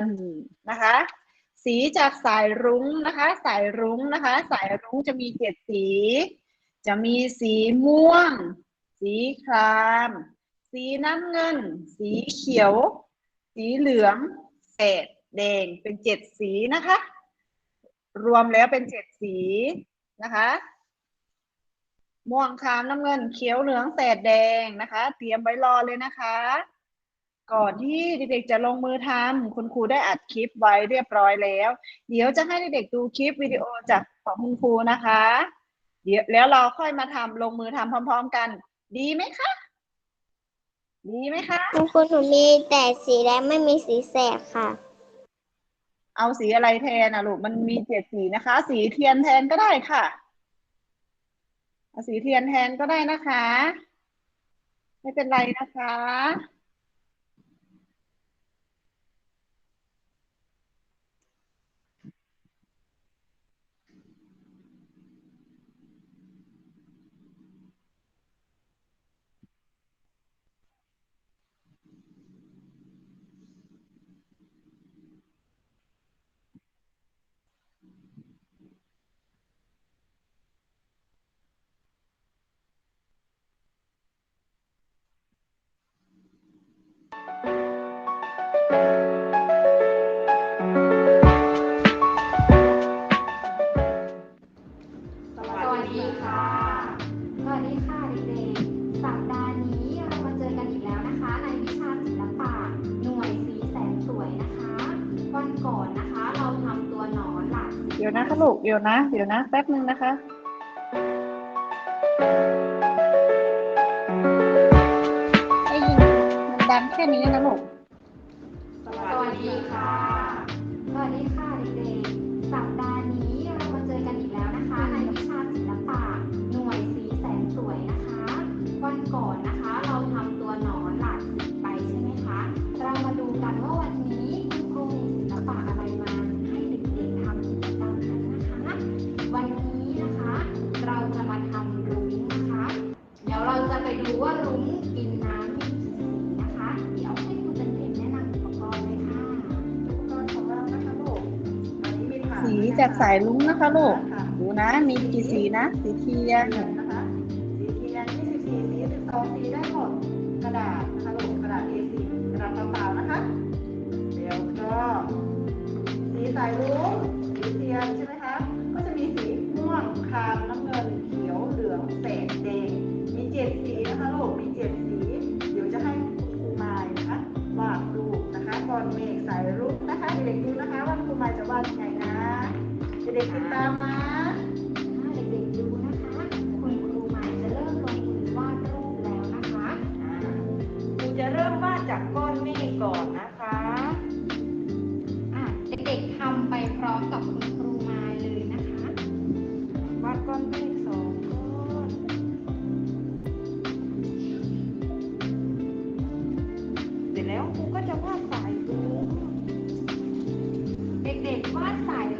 นนะคะ สีจากสายรุ้งนะคะ สายรุ้งนะคะ สายรุ้งจะมีเจ็ดสี จะมีสีม่วง สีคราม สีน้ำเงิน สีเขียว สีเหลืองเศษแดงเป็นเจ็ดสีนะคะ รวมแล้วเป็นเจ็ดสีนะคะม่วงครามน้ำเงินเขียวเหลืองแสดแดงนะคะ เตรียมไว้รอเลยนะคะ ก่อนที่เด็กๆจะลงมือทำคุณครูได้อัดคลิปไว้เรียบร้อยแล้ว เดี๋ยวจะให้เด็กๆดูคลิปวิดีโอจากของคุณครูนะคะ เดี๋ยวแล้วเราค่อยมาทำลงมือทำพร้อม ๆ กัน ดีไหมคะ ดีไหมคะคุณครูหนูมีแต่สีแดงไม่มีสีแสบค่ะ เอาสีอะไรแทนนะลูกมันมีเจ็ดสีนะคะ สีเทียนแทนก็ได้ค่ะเอาสีเทียนแทนก็ได้นะคะ ไม่เป็นไรนะคะ อยู่นะ เดี๋ยวนะ แป๊บนึงนะคะ ได้ยินมันดังแค่นี้นะลูก สายลุ้งนะคะลูก ดูนะ มีกี่สีนะ สีเทียน ด็กบ้านสาย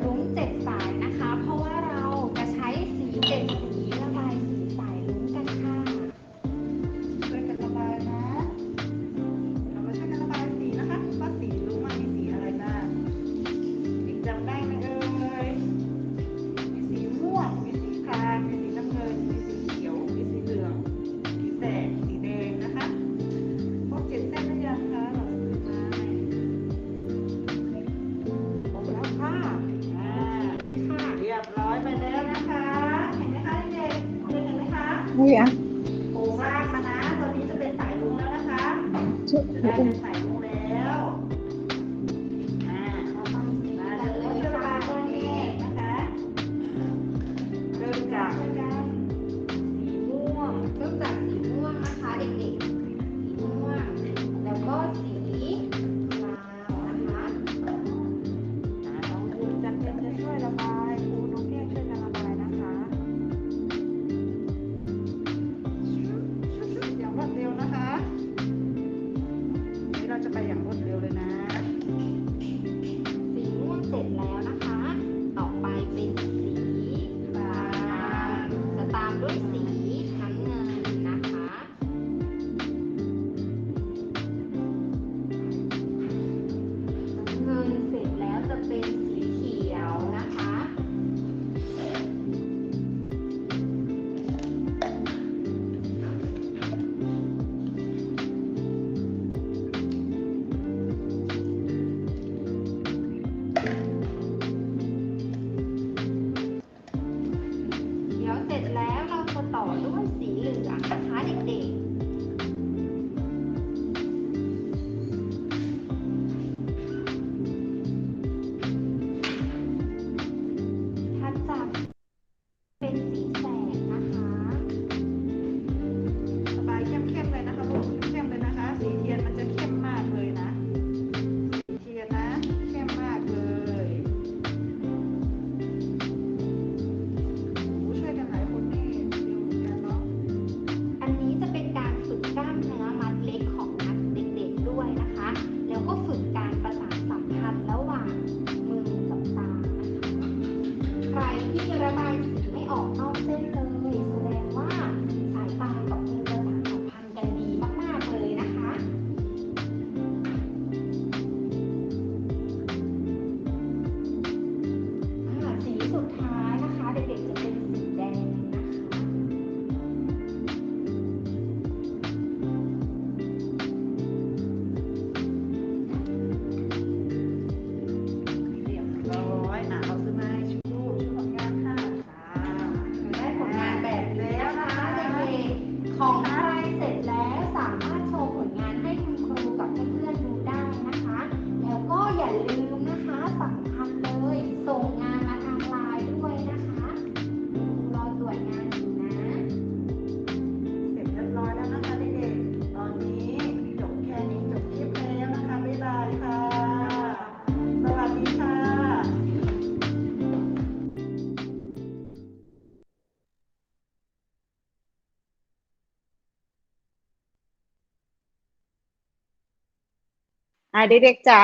อ่าเด็กๆจ๋า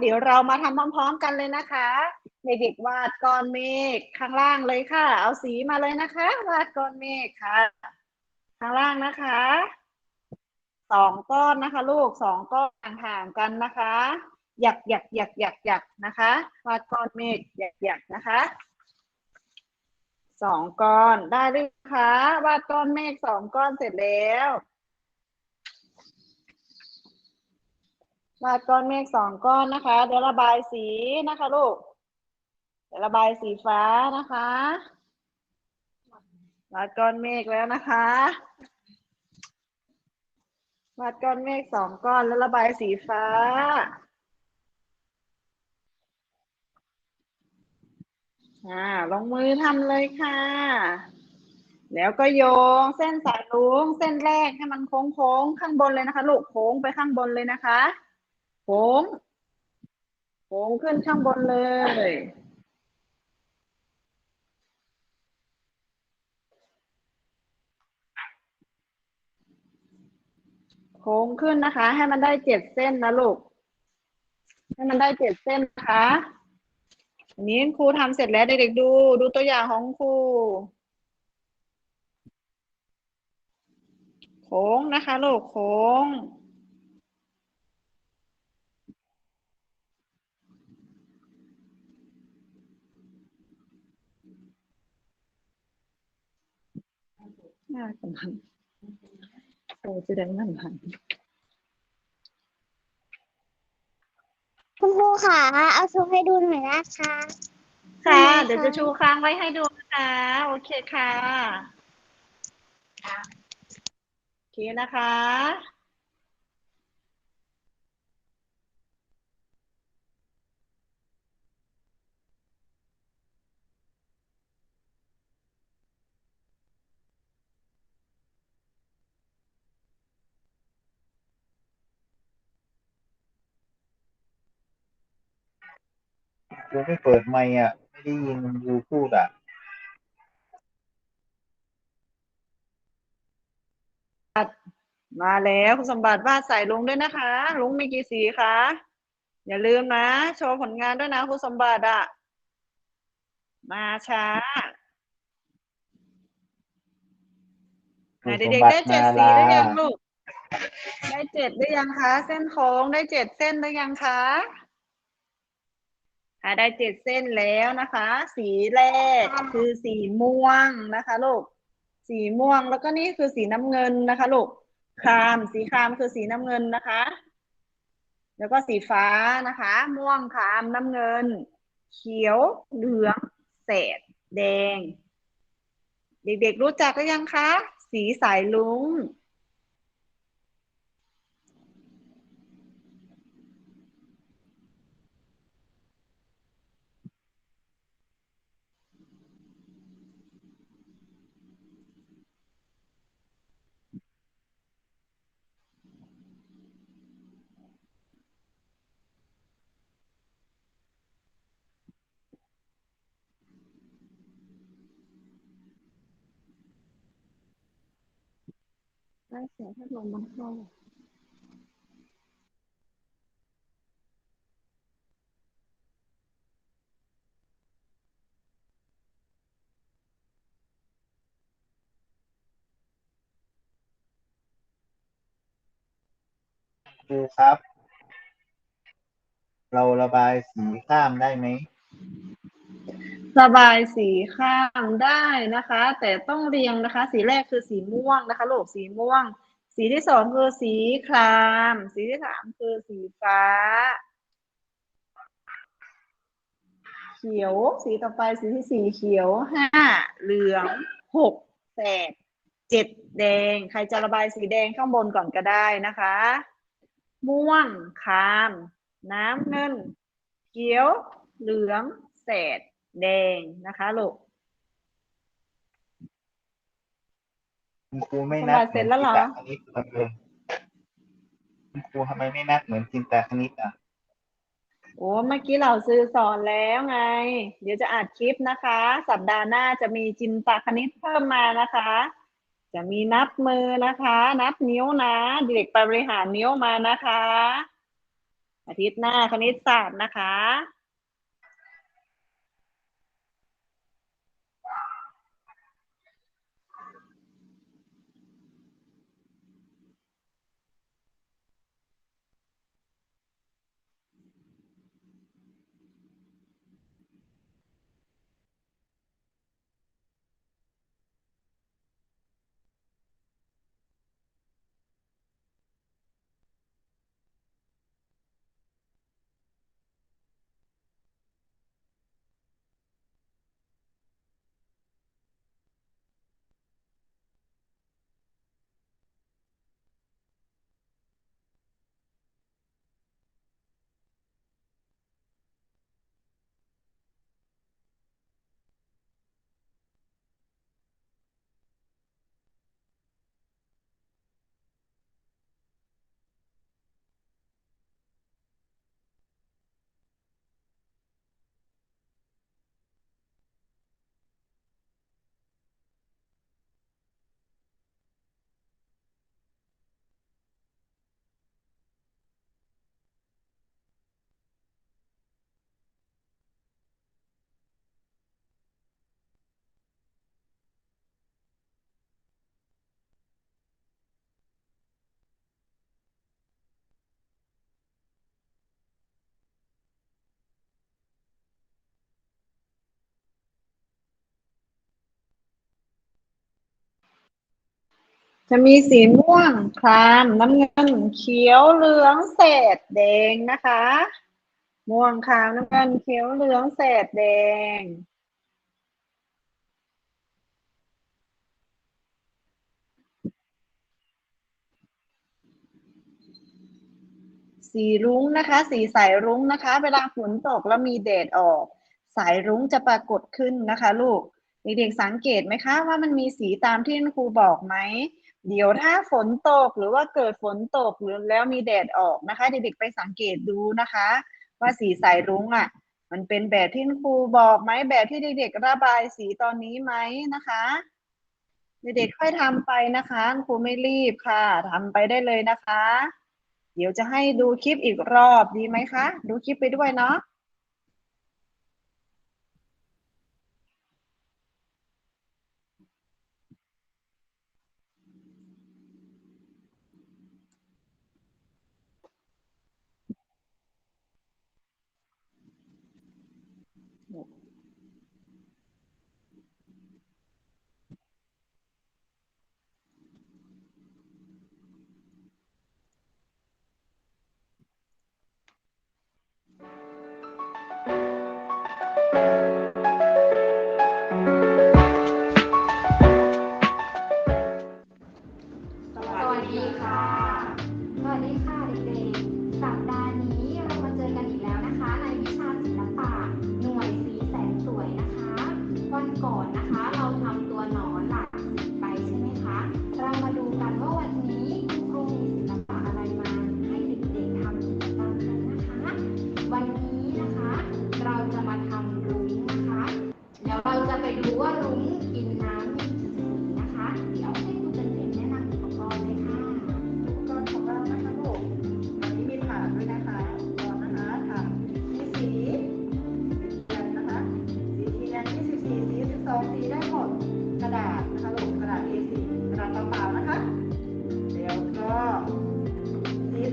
เดี๋ยวเรามาทำพร้อมๆกันเลยนะคะเด็กๆวาดก้อนเมฆข้างล่างเลยค่ะ เอาสีมาเลยนะคะ วาดก้อนเมฆค่ะ ข้างล่างนะคะสองก้อนนะคะ ลูกสองก้อนห่างๆกันนะคะหยักหยักหยักหยักหยักนะคะ วาดก้อนเมฆหยักหยักนะคะสองก้อนได้หรือคะวาดก้อนเมฆสองก้อนเสร็จแล้ว วาดก้อนเมฆสองก้อนนะคะ เดี๋ยวระบายสีนะคะลูก เดี๋ยวระบายสีฟ้านะคะวาดก้อนเมฆแล้วนะคะวาดก้อนเมฆสองก้อนแล้วระบายสีฟ้า อ่า ลงมือทำเลยค่ะ แล้วก็โยงเส้นสายรุ้งเส้นแรกให้มันโค้งๆ ข้างบนเลยนะคะ ลูกโค้งไปข้างบนเลยนะคะ ค้งโค้งขึ้นข้างบนเลย โค้งขึ้นนะคะ ให้มันได้เจ็ดเส้นนะลูก ให้มันได้เจ็ดเส้นนะคะอันนี้ครูทำเสร็จแล้วเด็กๆดู ดูตัวอย่างของครูโค้งนะคะลูกโค้ง หน้าสำคัญโอ้จะได้นั่นพันคุณครูค่ะเอาโชว์ให้ดูหน่อยนะคะค่ะทำไมคะเดี๋ยวจะชูค้างไว้ให้ดูนะคะ โอเคค่ะ โอเคนะคะ ยูไม่เปิดไมค์อะ ไม่ได้ยินยูพูดอะ มาแล้วคุณสมบัติวาดใส่ลุงด้วยนะคะ ลุงมีกี่สีคะ อย่าลืมนะ โชว์ผลงานด้วยนะคุณสมบัติอะมาช้าไหนคุณสมเด็กบัๆติได้เจ็ดมาสีหรือลายังลูก ได้เจ็ดหรือยังคะ เส้นโค้งได้เจ็ดเส้นหรือยังคะอ่า ได้เจ็ดเส้นแล้วนะคะ สีแรกคือสีม่วงนะคะลูกสีม่วงแล้วก็นี่คือสีน้ำเงินนะคะลูกครามสีครามคือสีน้ำเงินนะคะ แล้วก็สีฟ้านะคะ ม่วงครามน้ำเงิน เขียวเหลืองแสดแดง เด็กๆรู้จักหรือยังคะ สีสายลุง ได้เสียงพัดลมมันเข้าดูครับ เราระบายสีข้ามได้ไหม ระบายสีข้ามได้นะคะ แต่ต้องเรียงนะคะ สีแรกคือสีม่วงนะคะลูกสีม่วง สีที่สองคือสีคราม สีที่สามคือสีฟ้า เขียว สีต่อไปสีที่สี่เขียวห้าเหลืองหกแสดเจ็ดแดง ใครจะระบายสีแดงข้างบนก่อนก็ได้นะคะ ม่วงคราม น้ำเงิน เขียว เหลืองแสด แดงนะคะลูกคุณครูไม่นัดสบายเสร็จแล้วเหรอมือนจินตคณิตเลยคุณครูทำไมไม่นัดเหมือนจินตคณิตอะโอ้เมื่อกี้เราซื้อสอนแล้วไง เดี๋ยวจะอัดคลิปนะคะ สัปดาห์หน้าจะมีจินตคณิตเพิ่มมานะคะ จะมีนับมือนะคะ นับนิ้วนะเด็กไปบริหารนิ้วมานะคะ อาทิตย์หน้าคณิตศาสตร์นะคะ จะมีสีม่วงครามน้ำเงินเขียวเหลืองเศษแดงนะคะ ม่วงครามน้ำเงินเขียวเหลืองเศษแดง สีรุ้งนะคะ สีสายรุ้งนะคะ เวลาฝนตกแล้วมีแดดออก สายรุ้งจะปรากฏขึ้นนะคะ ลูกเด็กๆสังเกตไหมคะว่ามันมีสีตามที่คุณครูบอกไหม เดี๋ยวถ้าฝนตกหรือว่าเกิดฝนตกหรือแล้วมีแดดออกนะคะ เด็กๆไปสังเกตดูนะคะ ว่าสีสายรุ้งอะ มันเป็นแบบที่ครูบอกไหมแบบที่เด็กๆระบายสีตอนนี้ไหมนะคะ เด็กๆค่อยทำไปนะคะคุณครูไม่รีบค่ะทำไปได้เลยนะคะ เดี๋ยวจะให้ดูคลิปอีกรอบดีไหมคะ ดูคลิปไปด้วยเนาะ Well,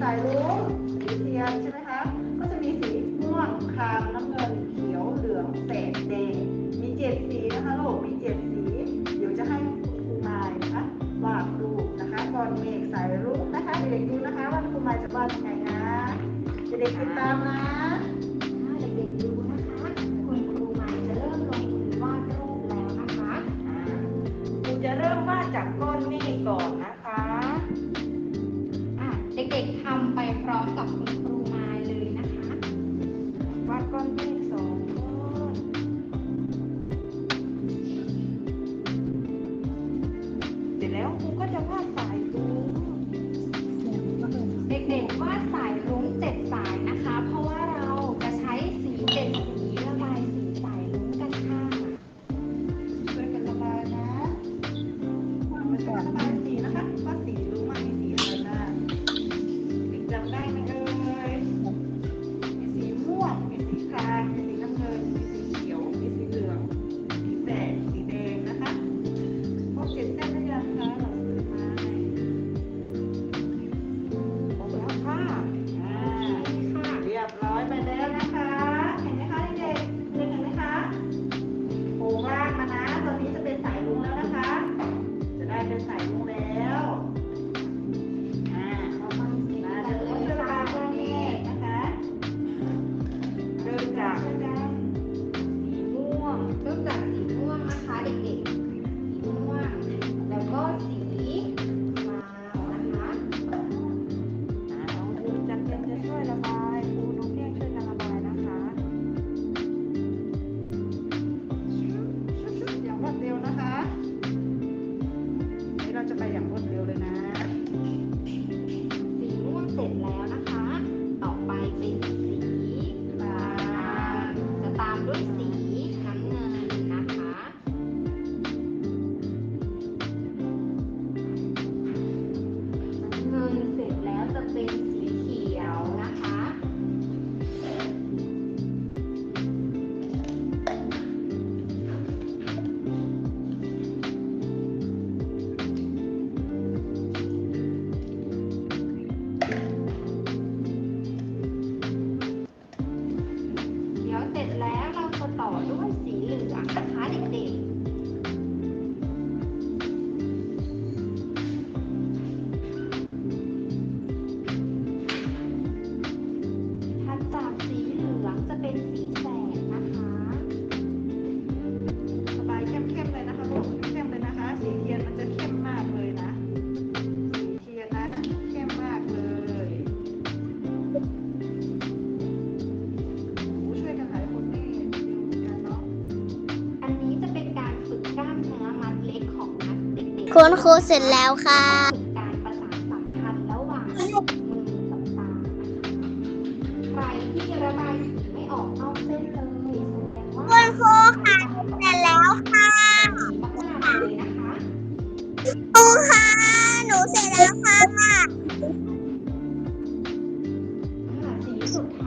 Cairo, ACR คุณครูเสร็จแล้วค่ะถึงการประสานสัมพันธ์ระหว่างมือกับตานะคะใครที่ระบายสีไม่ออกนอกเส้นเลยแสดงว่าคุณครูค่ะเสร็จแล้วค่ะดีมากๆเลยนะคะครูค่ะ หนูเสร็จแล้วค่ะ อ่าสีสุดท้าย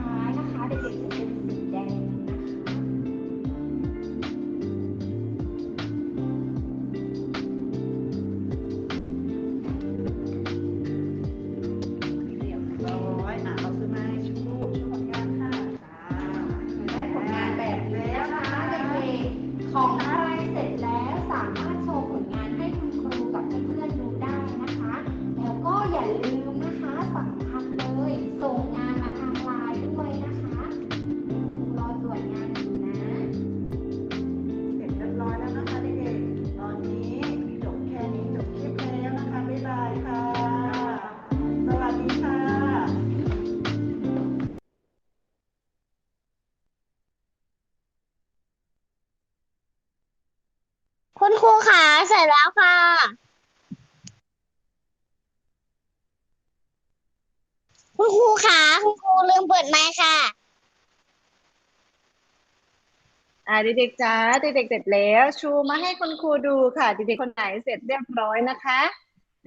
ร็จแล้วค่ะ คุณครูค่ะคุณครูลืมเปิดไมค์ค่ะ อ่าเด็กๆจ้าเด็กๆเสร็จแล้ว ชูมาให้คุณครูดูค่ะเด็กๆคนไหนเสร็จเรียบร้อยนะคะ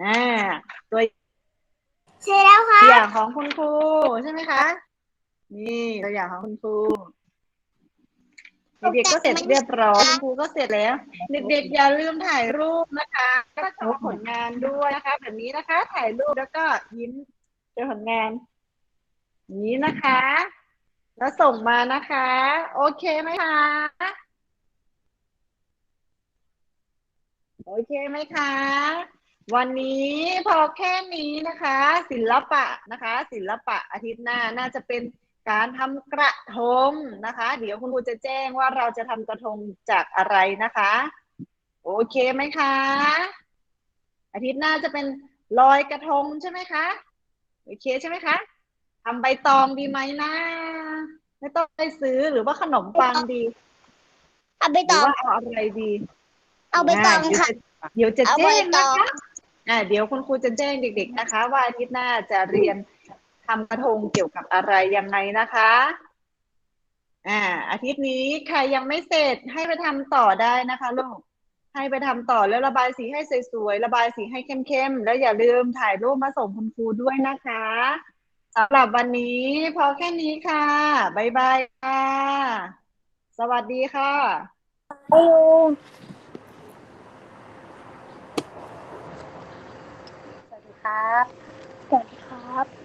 อ่าตัวเสร็จแล้วค่ะอย่างของคุณครูใช่ไหมคะ นี่ตัวอย่างของคุณครู เด็กๆก็เสร็จเรียบร้อยคุณครูก็เสร็จแล้ว เด็กๆอย่าลืมถ่ายรูปนะคะก็โชว์ผลงานด้วยนะคะ แบบนี้นะคะ ถ่ายรูปแล้วก็ยิ้มเจอผลงานอย่างนี้นะคะ แล้วส่งมานะคะ โอเคไหมคะโอเคไหมคะ วันนี้พอแค่นี้นะคะ ศิลปะนะคะ ศิลปะอาทิตย์หน้าน่าจะเป็น การทำกระทงนะคะ เดี๋ยวคุณครูจะแจ้งว่าเราจะทำกระทงจากอะไรนะคะ โอเคไหมคะ อาทิตย์หน้าจะเป็นลอยกระทงใช่ไหมคะโอเคใช่ไหมคะทำใบตองดีไหมนะ ไม่ต้องไปซื้อหรือว่าขนมปังดีเอาไปหรืต่ออว่าเอาอะไรดีเอาไปต่อค่ะ เดี๋ยวจะเอาแจ้ใบงตนะอง คะอ่าเดี๋ยวคุณครูจะแจ้งเด็ก ๆ นะคะ ว่าอาทิตย์หน้าจะเรียน ทำกระทงเกี่ยวกับอะไรยังไงนะคะอ่าอาทิตย์นี้ใครยังไม่เสร็จให้ไปทำต่อได้นะคะลูกให้ไปทำต่อแล้วระบายสีให้สวยๆระบายสีให้เข้มๆแล้วอย่าลืมถ่ายรูปมาส่งคุณครูด้วยนะคะสำหรับวันนี้ พอแค่นี้ค่ะบ๊ายบายค่ะ สวัสดีค่ะสวัสดีครับ สวัสดีครับ